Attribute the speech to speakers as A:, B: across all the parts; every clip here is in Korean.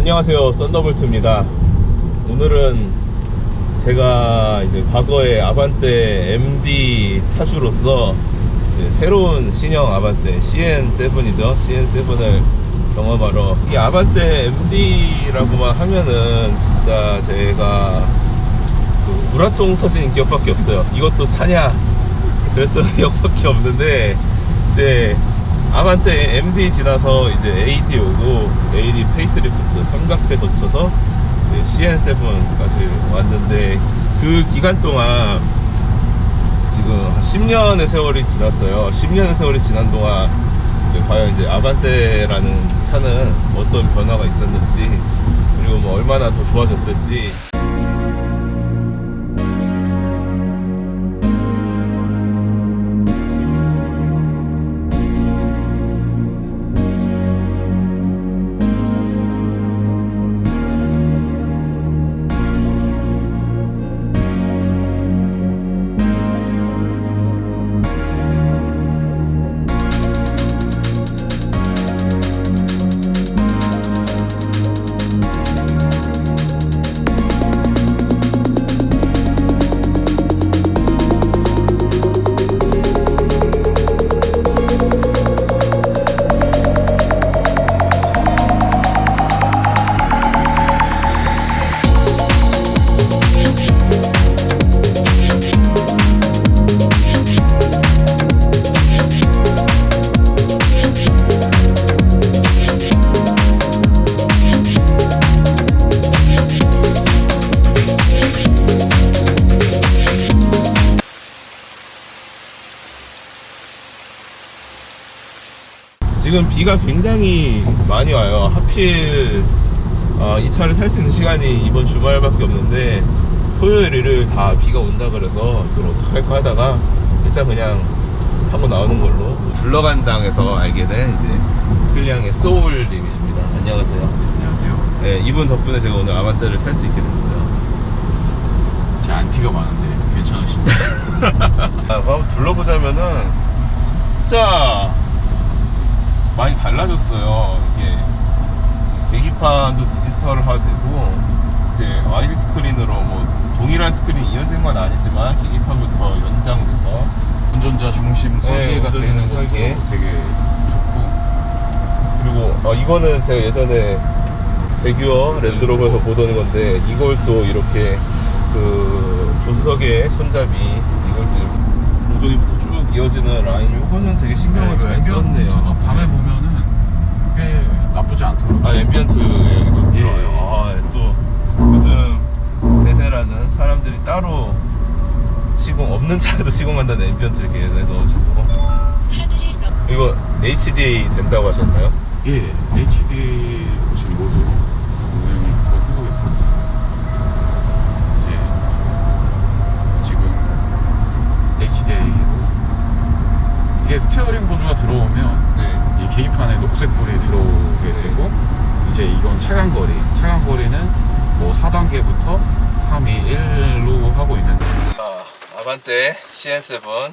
A: 안녕하세요 썬더볼트입니다. 오늘은 제가 이제 과거에 아반떼 MD 차주로서 새로운 신형 아반떼 CN7이죠. CN7을 경험하러. 이 아반떼 MD라고만 하면은 진짜 제가 그 우라통 터진 기억밖에 없어요. 이것도 차냐? 그랬던 기억밖에 없는데 이제 아반떼 MD 지나서 이제 AD 오고 AD 페이스리프트 삼각대 거쳐서 이제 CN7까지 왔는데 그 기간 동안 지금 한 10년의 세월이 지났어요. 10년의 세월이 지난 동안 이제 과연 이제 아반떼라는 차는 어떤 변화가 있었는지 그리고 뭐 얼마나 더 좋아졌을지 굉장히 많이 와요. 하필 어, 이 차를 탈 수 있는 시간이 이번 주말밖에 없는데 토요일, 일요일 다 비가 온다 그래서 이걸 어떡할까 하다가 일단 그냥 타고 나오는 걸로 굴러간 당에서 알게 된 이제 클리앙의 소울님이십니다. 안녕하세요.
B: 안녕하세요.
A: 네, 이분 덕분에 제가 오늘 아반떼를 탈 수 있게 됐어요.
B: 제 안티가 많은데 괜찮으신가요?
A: 아, 한번 둘러보자면은 진짜 많이 달라졌어요. 이게 계기판도 디지털화되고 이제 와이드 스크린으로 뭐 동일한 스크린이 이어진 건 아니지만 계기판부터 연장돼서
B: 운전자 중심 설계가
A: 운전자
B: 되는
A: 설계.
B: 되게 좋고
A: 그리고 어, 이거는 제가 예전에 제규어 랜드로버에서 보던 건데 이걸 또 이렇게 그 조수석에 손잡이 이걸 또 이렇게 공조기부터 쭉 이어지는 라인 요거는 되게 신경을 잘 썼네요.
B: 네, 엠비언트도 밤에 보면은 꽤 나쁘지 않더라고요.
A: 아 앰비언트 이거
B: 예.
A: 들어요. 아, 또 요즘 대세라는 사람들이 따로 시공 없는 차에도 시공한다는 앰비언트 이렇게 넣어주고 이거 HDA 된다고 하셨나요?
B: 예, HD 지금 모두 운행을 더 하고 있습니다. 이제 지금 HDA로 이게 스티어링 보조가 들어오면
A: 네.
B: 이 계기판에 녹색 불이 들어오게 되고 이제 이건 차간거리 차간거리는 뭐 4단계부터 3, 2, 1로 하고 있는데
A: 아, 아반떼 CN7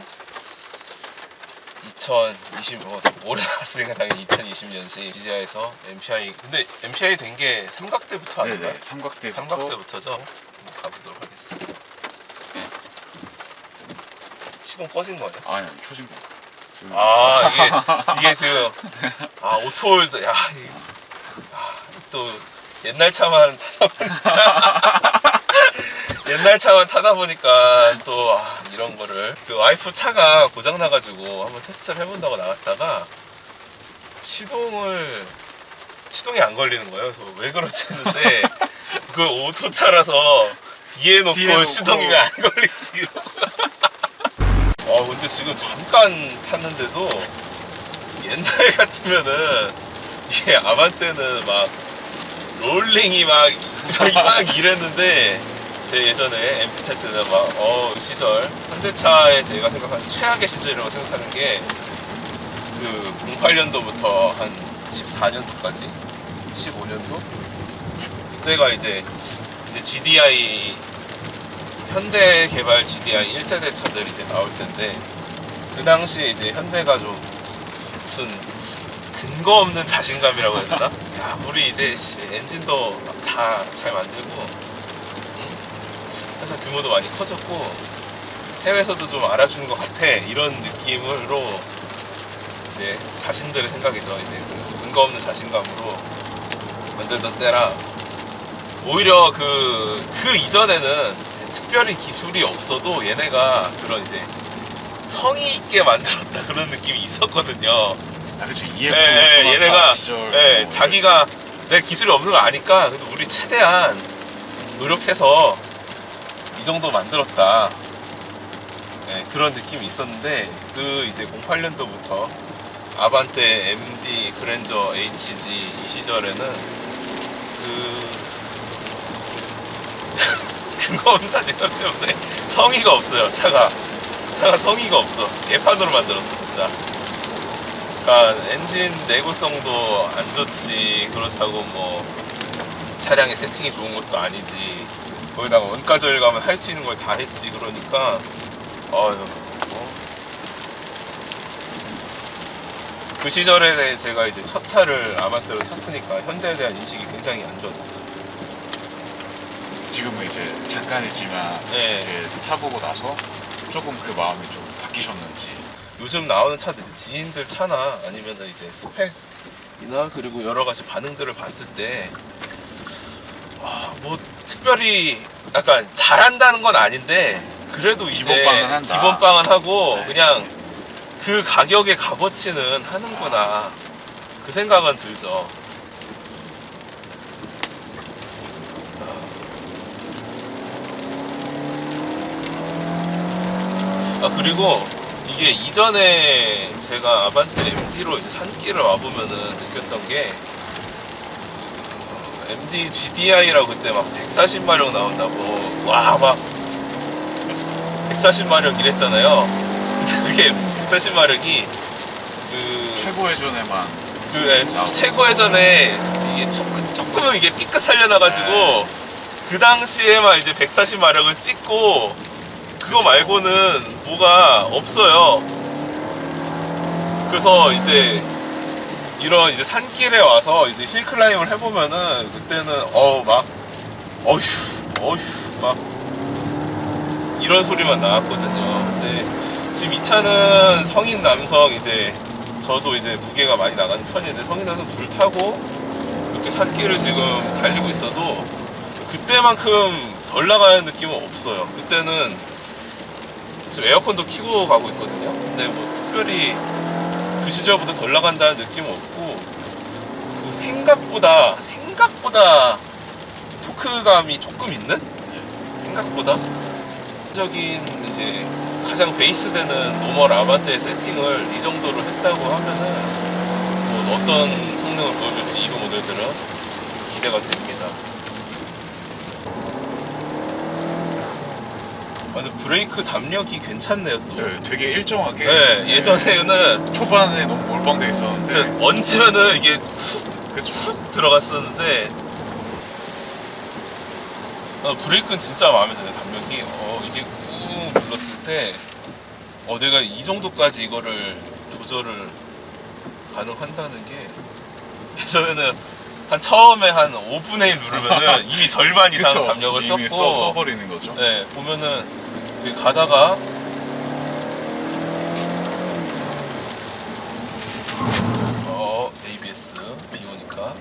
A: 2020 어, 올해 나왔으니까 당연히 2020년식 GDI에서 MPI 근데 MPI 된 게 삼각대부터 아닌가요?
B: 삼각대부터
A: 삼각대부터죠? 한번 가보도록 하겠습니다 시동 꺼진 거예요?
B: 아니 아니 켜진 거
A: 아 이게 이게 지금 아 오토홀드 야, 이- 아, 또 옛날 차만 타다 보니까 옛날 차만 타다 보니까 또 아, 이런 거를 그 와이프 차가 고장 나가지고 한번 테스트를 해본다고 나갔다가 시동을 시동이 안 걸리는 거예요. 그래서 왜 그렇지 했는데 그 오토 차라서 뒤에 놓고,
B: 뒤에 놓고.
A: 시동이 왜 안 걸리지 이러고. 아 근데 지금 잠깐 탔는데도 옛날 같으면은 이게 아반떼는 막 롤링이 막, 막 이랬는데 제 예전에 MT 탈 때는 막 어 시절. 현대차의 제가 생각하는 최악의 시절이라고 생각하는 게 그 08년도부터 한 14년도까지? 15년도? 그때가 이제 이제 GDI 현대 개발 GDI 1세대 차들이 이제 나올 텐데 그 당시에 이제 현대가 좀 무슨 근거 없는 자신감이라고 해야 되나? 야 아무리 이제 씨, 엔진도 다 잘 만들고 응? 회사 규모도 많이 커졌고 해외에서도 좀 알아주는 것 같아 이런 느낌으로 이제 자신들의 생각이죠 이제 그 근거 없는 자신감으로 만들던 때라 오히려 그, 그 이전에는 특별히 기술이 없어도 얘네가 그런 이제 성의 있게 만들었다 그런 느낌이 있었거든요.
B: 아 그쵸
A: 예,
B: EF
A: 예, 얘네가
B: 시절
A: 예,
B: 뭐
A: 자기가 내 기술이 없는 걸 아니까 그래도 우리 최대한 노력해서 이 정도 만들었다. 예, 그런 느낌이 있었는데 그 이제 08년도부터 아반떼, MD, 그랜저, HG 이 시절에는 그 없는 자신감 때문에 성의가 없어요. 차가. 차가 성의가 없어. 예판으로 만들었어 진짜. 그러니까 엔진 내구성도 안 좋지. 그렇다고 뭐 차량의 세팅이 좋은 것도 아니지. 거기다가 원가 절감은 할 수 있는 걸 다 했지. 그러니까 어휴 뭐. 그 시절에 제가 이제 첫 차를 아반떼로 탔으니까 현대에 대한 인식이 굉장히 안 좋아졌죠
B: 지금은 이제 잠깐이지만
A: 네.
B: 이렇게 타보고 나서 조금 그 마음이 좀 바뀌셨는지
A: 요즘 나오는 차들 이제 지인들 차나 아니면 이제 스펙이나 그리고 여러 가지 반응들을 봤을 때, 와, 뭐 특별히 약간 잘한다는 건 아닌데 그래도 이제
B: 기본빵은 한다.
A: 기본빵은 하고
B: 네.
A: 그냥 그 가격의 값어치는 하는구나 그 생각은 들죠. 아 그리고 이게 이전에 제가 아반떼 MD로 이제 산길을 와보면은 느꼈던 게 그, MD GDI라고 그때 막 140마력 나온다고 와 막 140마력 이랬잖아요. 그게 140마력이 그
B: 최고의 전에만
A: 그 예,
B: 나오고.
A: 최고 예전에 이게 조금, 조금 이게 삐끗 살려나가지고 그 당시에만 이제 140마력을 찍고 그거. 말고는 뭐가 없어요. 그래서 이제 이런 이제 산길에 와서 이제 힐클라임을 해보면은 그때는 어막 어휴 어휴 막 이런 소리만 나왔거든요. 근데 지금 이 차는 성인 남성 이제 저도 이제 무게가 많이 나가는 편인데 성인 남성 둘 타고 이렇게 산길을 지금 달리고 있어도 그때만큼 덜 나가는 느낌은 없어요. 그때는 지금 에어컨도 켜고 가고 있거든요. 근데 뭐 특별히 그 시절보다 덜 나간다는 느낌은 없고 그 생각보다 생각보다 토크감이 조금 있는 생각보다 적인 이제 가장 베이스 되는 노멀 아반떼 세팅을 이 정도로 했다고 하면은 뭐 어떤 성능을 보여줄지 이후 모델들은 기대가 됩니다. 근데 브레이크 담력이 괜찮네요 또.
B: 네, 되게 일정하게.
A: 네,
B: 네,
A: 예전에는
B: 초반에 너무 몰빵돼 있었는데.
A: 진짜 얹으면은 이게 훅 들어갔었는데. 어, 브레이크는 진짜 마음에 드네 담력이. 어, 이게 꾹 눌렀을 때 어, 내가 이 정도까지 이거를 조절을 가능한다는 게 예전에는 한 처음에 한 5분의 1 누르면은 이미 절반 이상
B: 그쵸.
A: 담력을
B: 이미
A: 썼고.
B: 써, 써버리는 거죠.
A: 네, 보면은 이렇게 가다가 어 ABS 비 오니까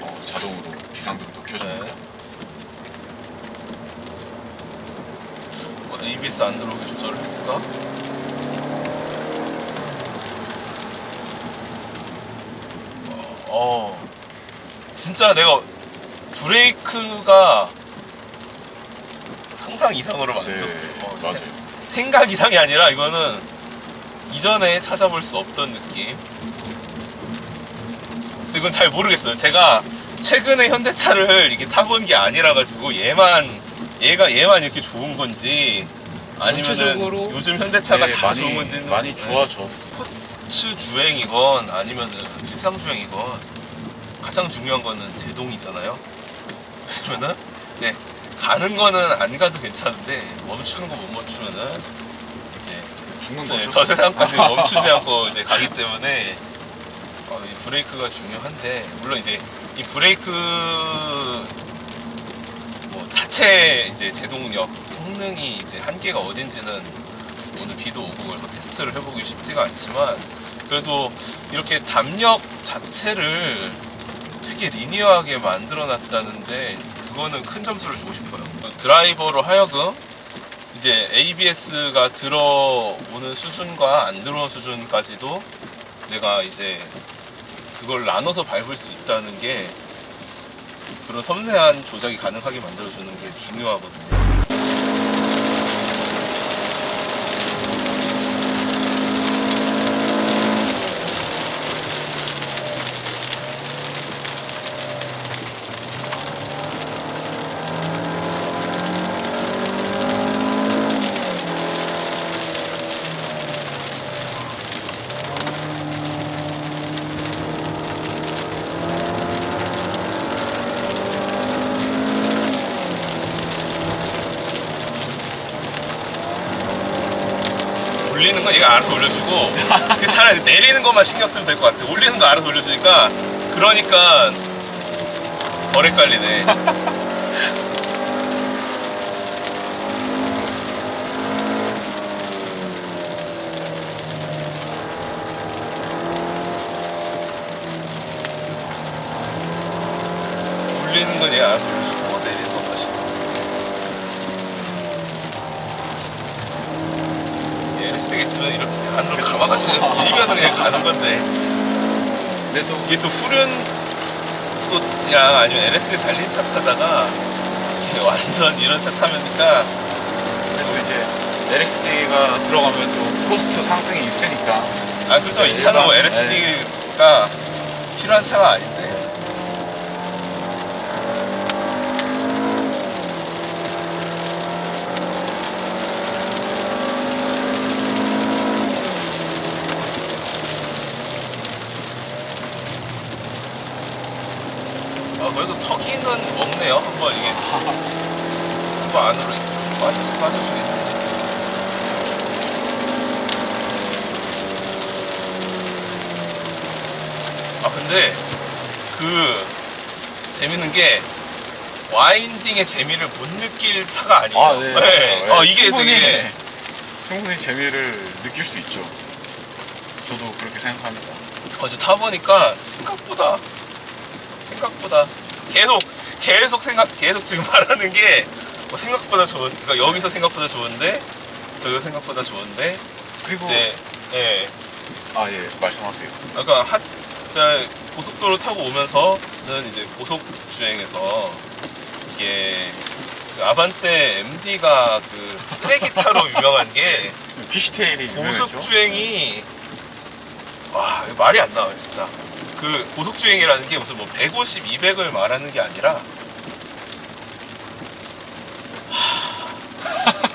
B: 어, 자동으로 비상등도
A: 네.
B: 켜줍니다
A: 어, ABS 안 들어오게 조절을 해볼까? 어, 어, 진짜 내가 브레이크가 상상 이상으로
B: 네,
A: 만졌어. 어,
B: 맞아요
A: 생각 이상이 아니라 이거는 이전에 찾아볼 수 없던 느낌. 근데 이건 잘 모르겠어요. 제가 최근에 현대차를 이게 타본 게 아니라 가지고 얘만 얘가 얘만 이렇게 좋은 건지 아니면 요즘 현대차가
B: 네,
A: 다
B: 많이,
A: 좋은 건지는
B: 많이
A: 네.
B: 좋아졌어
A: 스포츠 주행이건 아니면 일상 주행이건 가장 중요한 거는 제동이잖아요. 그러면은 이제 가는 거는 안 가도 괜찮은데 멈추는 거 못 멈추면은 이제
B: 죽는 거죠.
A: 저 세상까지 멈추지 않고 이제 가기 때문에 어, 이 브레이크가 중요한데 물론 이제 이 브레이크 뭐 자체 이제 제동력 성능이 이제 한계가 어딘지는 오늘 비도 오고 그래서 테스트를 해보기 쉽지가 않지만 그래도 이렇게 담력 자체를 되게 리니어하게 만들어 놨다는데 그거는 큰 점수를 주고 싶어요. 드라이버로 하여금 이제 ABS가 들어오는 수준과 안 들어오는 수준까지도 내가 이제 그걸 나눠서 밟을 수 있다는 게 그런 섬세한 조작이 가능하게 만들어주는 게 중요하거든요. 올리는 건 얘가 알아서 올려주고 그 차라리 내리는 것만 신경 쓰면 될 것 같아. 올리는 거 알아서 올려주니까 그러니까 덜 헷갈리네. 올리는 건 얘가 알아서 올려주고 내리는 것만 신경 쓰. LSD가 있으면 이렇게 안으로 감아가지고 그냥 밀면은 그냥 가는 건데.
B: 근데 또
A: 이게 또 후륜 또야 아니면 LSD 달린 차 타다가 완전 이런 차 타면니까
B: 그래도 이제 LSD가 들어가면 또 코스트 상승이 있으니까.
A: 아 그죠. 이 차는 뭐
B: 일반-
A: LSD가 필요한 차가 아닌데 아 그래도 터키는 먹네요 한번 이게 한번 안으로 있어 빠져 빠져주겠네 아 근데 그 재밌는 게 와인딩의 재미를 못 느낄 차가 아니에요.
B: 아, 네. 네.
A: 어 이게
B: 충분히,
A: 되게
B: 충분히 재미를 느낄 수 있죠. 저도 그렇게 생각합니다.
A: 어제 타보니까 생각보다 생각보다 계속 계속 생각 계속 지금 말하는 게 뭐 생각보다 좋은 그러니까 여기서 생각보다 좋은데 저기서 생각보다 좋은데
B: 그리고
A: 이제 예
B: 아 예 말씀하세요.
A: 아까 한, 자 고속도로 타고 오면서는 이제 고속 주행에서 이게 그 아반떼 MD가 그 쓰레기 차로 유명한 게
B: 유명했죠.
A: 고속 주행이 와 이거 말이 안 나와 진짜 그 고속 주행이라는 게 무슨 뭐 150, 200을 말하는 게 아니라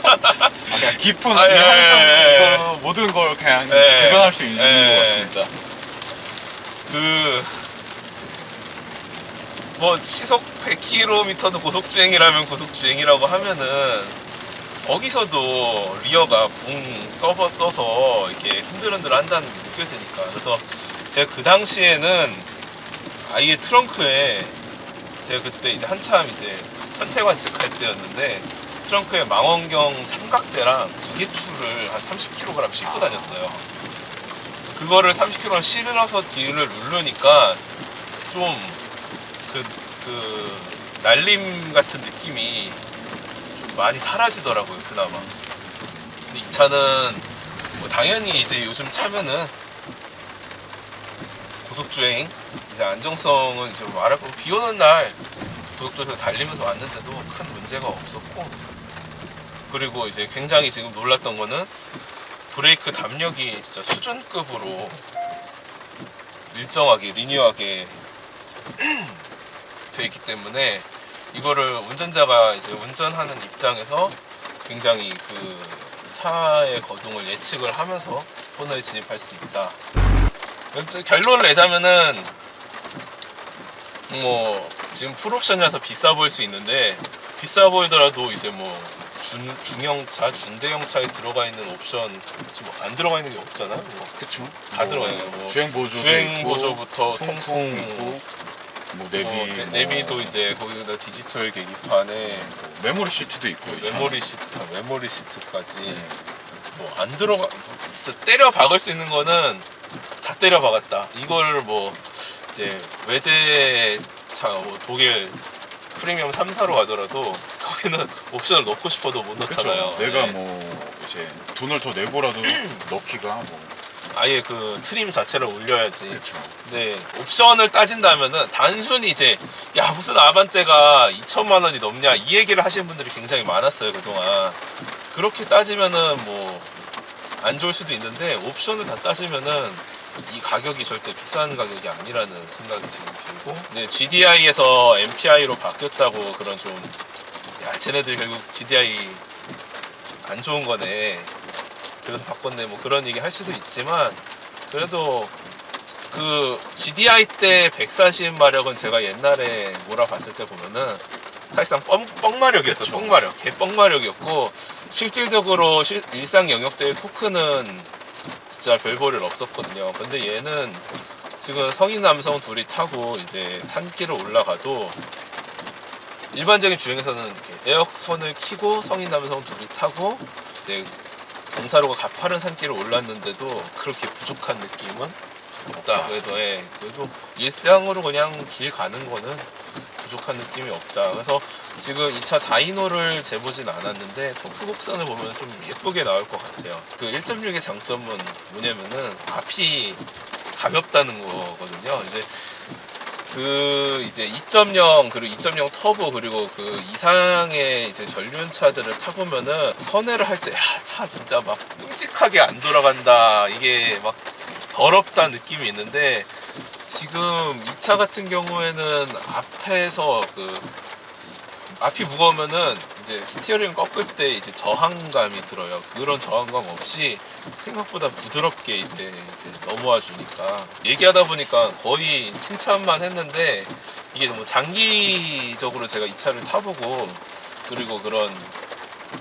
B: 아, 그냥 깊은
A: 아, 예, 예, 예.
B: 이거 모든 걸 그냥
A: 예.
B: 대변할 수 있는
A: 예.
B: 것 같습니다.
A: 그, 뭐, 시속 100km도 고속주행이라면 고속주행이라고 하면은, 거기서도 리어가 붕 떠버, 떠서 이렇게 흔들흔들 한다는 게 느껴지니까. 그래서 제가 그 당시에는 아예 트렁크에, 제가 그때 이제 한참 이제 천체 관측할 때였는데, 트렁크에 망원경 삼각대랑 무게추를 한 30kg 싣고 다녔어요. 그거를 30kg 실어서 뒤를 누르니까 좀 그, 그, 날림 같은 느낌이 좀 많이 사라지더라고요, 그나마. 근데 이 차는 뭐 당연히 이제 요즘 차면은 고속주행, 이제 안정성은 이제 뭐 말할 거비 오는 날 고속도로에서 달리면서 왔는데도 큰 문제가 없었고 그리고 이제 굉장히 지금 놀랐던 거는 브레이크 담력이 진짜 수준급으로 일정하게 리니어하게 돼 있기 때문에 이거를 운전자가 이제 운전하는 입장에서 굉장히 그 차의 거동을 예측을 하면서 코너에 진입할 수 있다. 결론을 내자면은 뭐 지금 풀옵션이라서 비싸 보일 수 있는데 비싸 보이더라도 이제 뭐 중, 중형차, 중대형차에 들어가 있는 옵션 지금 안 들어가 있는 게 없잖아요. 뭐
B: 그쵸.
A: 다 들어가 있는 거. 뭐
B: 주행 보조
A: 주행 보조부터 통풍,
B: 있고 뭐 내비,
A: 뭐,
B: 뭐
A: 내비도 이제 거기다 디지털 계기판에
B: 메모리 시트도 있고
A: 메모리 시트, 아, 메모리 시트까지
B: 네.
A: 뭐안 들어가 진짜 때려 박을 수 있는 거는 다 때려 박았다. 이걸 뭐 이제 외제 차 뭐 독일 프리미엄 3사로 가더라도 거기는 옵션을 넣고 싶어도 못 넣잖아요.
B: 그렇죠. 내가
A: 네.
B: 뭐 이제 돈을 더 내고라도 넣기가 뭐
A: 아예 그 트림 자체를 올려야지.
B: 그렇죠.
A: 근데 옵션을 따진다면은 단순히 이제 야 무슨 아반떼가 2천만 원이 넘냐 이 얘기를 하시는 분들이 굉장히 많았어요 그동안 그렇게 따지면은 뭐 안 좋을 수도 있는데 옵션을 다 따지면은 이 가격이 절대 비싼 가격이 아니라는 생각이 지금 들고 이제 GDI에서 MPI로 바뀌었다고 그런 좀 야 쟤네들 결국 GDI 안 좋은 거네. 그래서 바꿨네. 뭐 그런 얘기 할 수도 있지만 그래도 그 GDI 때 140 마력은 제가 옛날에 몰아봤을 때 보면은 사실상 뻥, 뻥 마력이었어.
B: 그쵸.
A: 뻥마력. 개 뻥 마력이었고 실질적으로 실- 일상 영역 대의 토크는 진짜 별 볼일 없었거든요 근데 얘는 지금 성인 남성 둘이 타고 이제 산길을 올라가도 일반적인 주행에서는 에어컨을 켜고 성인 남성 둘이 타고 이제 경사로가 가파른 산길을 올랐는데도 그렇게 부족한 느낌은. 없다. 그래도 예, 그래도 일상으로 그냥 길 가는 거는 부족한 느낌이 없다. 그래서 지금 이 차 다이노를 재보진 않았는데 토크 곡선을 보면 좀 예쁘게 나올 것 같아요. 그 1.6의 장점은 뭐냐면은 앞이 가볍다는 거거든요. 이제 그 이제 2.0 그리고 2.0 터보 그리고 그 이상의 이제 전륜차들을 타보면은 선회를 할때차 진짜 막 끔찍하게 안 돌아간다 이게 막 더럽다 느낌이 있는데 지금 이 차 같은 경우에는 앞에서 그 앞이 무거우면은 이제 스티어링 꺾을 때 이제 저항감이 들어요. 그런 저항감 없이 생각보다 부드럽게 이제 이제 넘어와 주니까 얘기하다 보니까 거의 칭찬만 했는데 이게 뭐 장기적으로 제가 이 차를 타보고 그리고 그런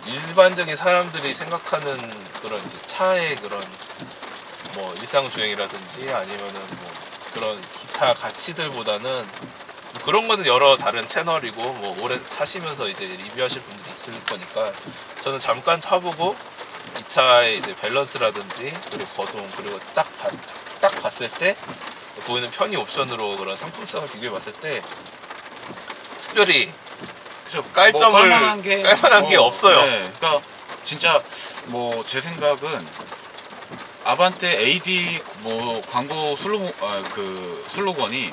A: 일반적인 사람들이 생각하는 그런 이제 차의 그런 뭐 일상 주행이라든지 아니면은 뭐 그런 기타 가치들보다는 그런 거는 여러 다른 채널이고 뭐 오래 타시면서 이제 리뷰하실 분들이 있을 거니까 저는 잠깐 타보고 이 차의 이제 밸런스라든지 그리고 거동 그리고 딱, 봐- 딱 봤을 때 보이는 편의 옵션으로 그런 상품성을 비교해 봤을 때 특별히
B: 그죠.
A: 깔점을-
B: 뭐 깔만한 게,
A: 깔만한 게 없어요.
B: 네, 그러니까 진짜 뭐 제 생각은 아반떼 AD 뭐 광고 슬로 아, 그 슬로건이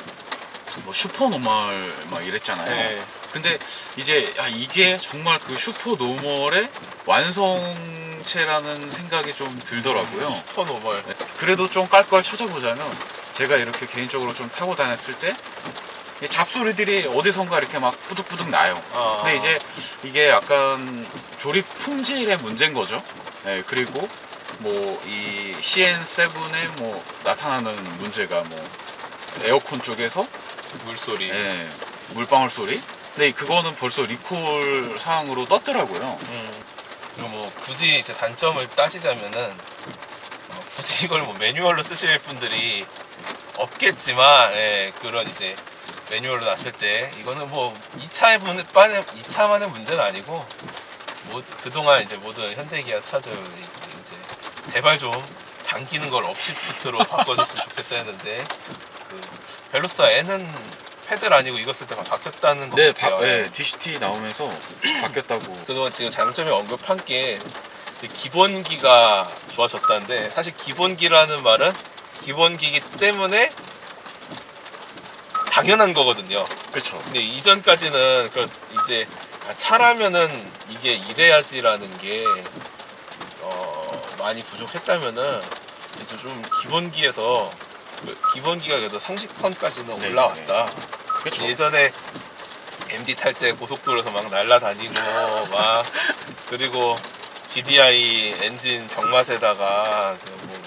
B: 뭐 슈퍼 노멀 막 이랬잖아요.
A: 네.
B: 근데 이제 아, 이게 정말 그 슈퍼 노멀의 완성체라는 생각이 좀 들더라고요.
A: 슈퍼 노멀
B: 네, 그래도 좀 깔 걸 찾아보자면 제가 이렇게 개인적으로 좀 타고 다녔을 때이 잡소리들이 어디선가 이렇게 막 뿌득뿌득 나요.
A: 아.
B: 근데 이제 이게 약간 조립 품질의 문제인 거죠. 네, 그리고 뭐 이 CN7에 뭐 나타나는 문제가 뭐 에어컨 쪽에서
A: 물소리
B: 예, 물방울 소리. 근데 그거는 벌써 리콜 사항으로 떴더라고요.
A: 음. 그리고 뭐 굳이 이제 단점을 따지자면은 어, 굳이 이걸 뭐 매뉴얼로 쓰실 분들이 없겠지만 예, 그런 이제 매뉴얼로 놨을 때 이거는 뭐 2차의 문, 빠는 2차만의 문제는 아니고 뭐 그동안 이제 모든 현대기아 차들 이 제 제발 좀 당기는 걸 업시프트로 바꿔줬으면 좋겠다 했는데 그 벨로스타 N은 패들 아니고 이거 쓸 때가 바뀌었다는 거
B: 네,
A: 같아요.
B: 바, 네, DCT 나오면서 바뀌었다고.
A: 그동안 지금 장점이 언급한 게 기본기가 좋아졌다는데 사실 기본기라는 말은 기본기기 때문에 당연한 거거든요.
B: 그쵸.
A: 근데 이전까지는 그 이제 아, 차라면은 이게 이래야지라는 게 어, 많이 부족했다면은 이제 좀 기본기에서 그 기본기가 그래도 상식선까지는
B: 네,
A: 올라왔다.
B: 그쵸.
A: 예전에 MD 탈 때 고속도로에서 막 날라다니고 막 그리고 GDI 엔진 병맛에다가 그, 뭐,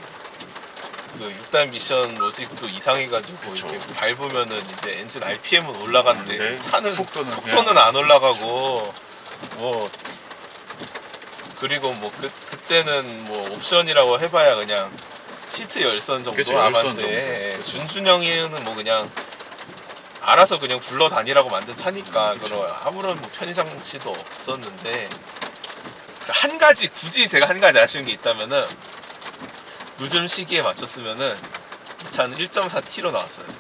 A: 그 6단 미션 로직도 이상해가지고
B: 그쵸.
A: 이렇게 밟으면은 이제 엔진 RPM은 올라가는데
B: 네,
A: 차는
B: 속도는
A: 속도는, 안 올라가고 뭐 그리고 뭐 그, 그때는 뭐 옵션이라고 해봐야 그냥 시트 열선 정도
B: 열선
A: 아반떼
B: 정도.
A: 준준형이는 뭐 그냥 알아서 그냥 굴러 다니라고 만든 차니까 그런 아무런 뭐 편의 장치도 없었는데 그한 가지 굳이 제가 한 가지 아쉬운 게 있다면은 요즘 시기에 맞췄으면은 이 차는 1.4T로 나왔어야 돼요.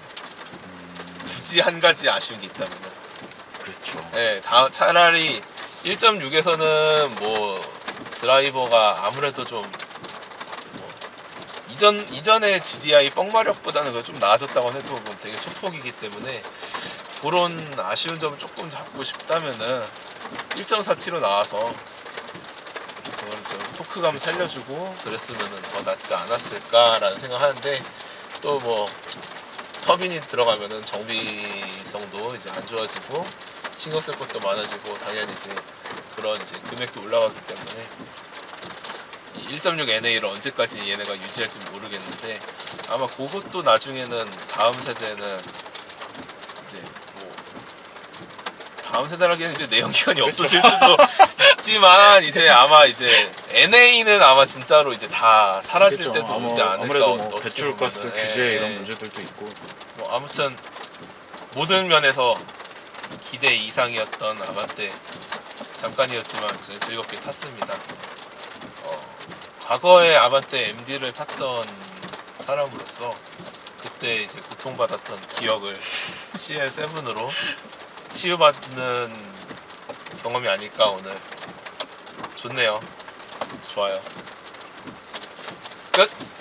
A: 굳이 한 가지 아쉬운 게 있다면은
B: 그렇죠.
A: 예, 다 차라리 1.6에서는 뭐 드라이버가 아무래도 좀 뭐 이전 이전의 GDI 뻥마력보다는 그좀 나아졌다고 해도 뭐 되게 소폭이기 때문에 그런 아쉬운 점을 조금 잡고 싶다면은 1.4T로 나와서 그걸 좀 토크감 살려주고 그랬으면은 더 낫지 않았을까라는 생각하는데 또 뭐 터빈이 들어가면은 정비성도 이제 안 좋아지고 신경 쓸 것도 많아지고 당연히 이제 그런 이제 금액도 올라가기 때문에 이1.6 NA를 언제까지 얘네가 유지할지 모르겠는데 아마 그것도 나중에는 다음 세대는 이제 뭐 다음 세대라기에는 이제 내연 기관이 없어질 수도 있지만 이제 아마 이제 NA는 아마 진짜로 이제 다 사라질
B: 그렇죠.
A: 때도
B: 아무-
A: 오지 않을까
B: 아무래도 뭐 배출가스
A: 보면은.
B: 규제
A: 예,
B: 이런
A: 예.
B: 문제들도 있고
A: 뭐 아무튼 모든 면에서 기대 이상이었던 아반떼 잠깐이었지만 즐겁게 탔습니다. 어, 과거에 아반떼 MD를 탔던 사람으로서 그때 이제 고통받았던 기억을 CL7으로 치유받는 경험이 아닐까 오늘 좋네요. 좋아요. 끝.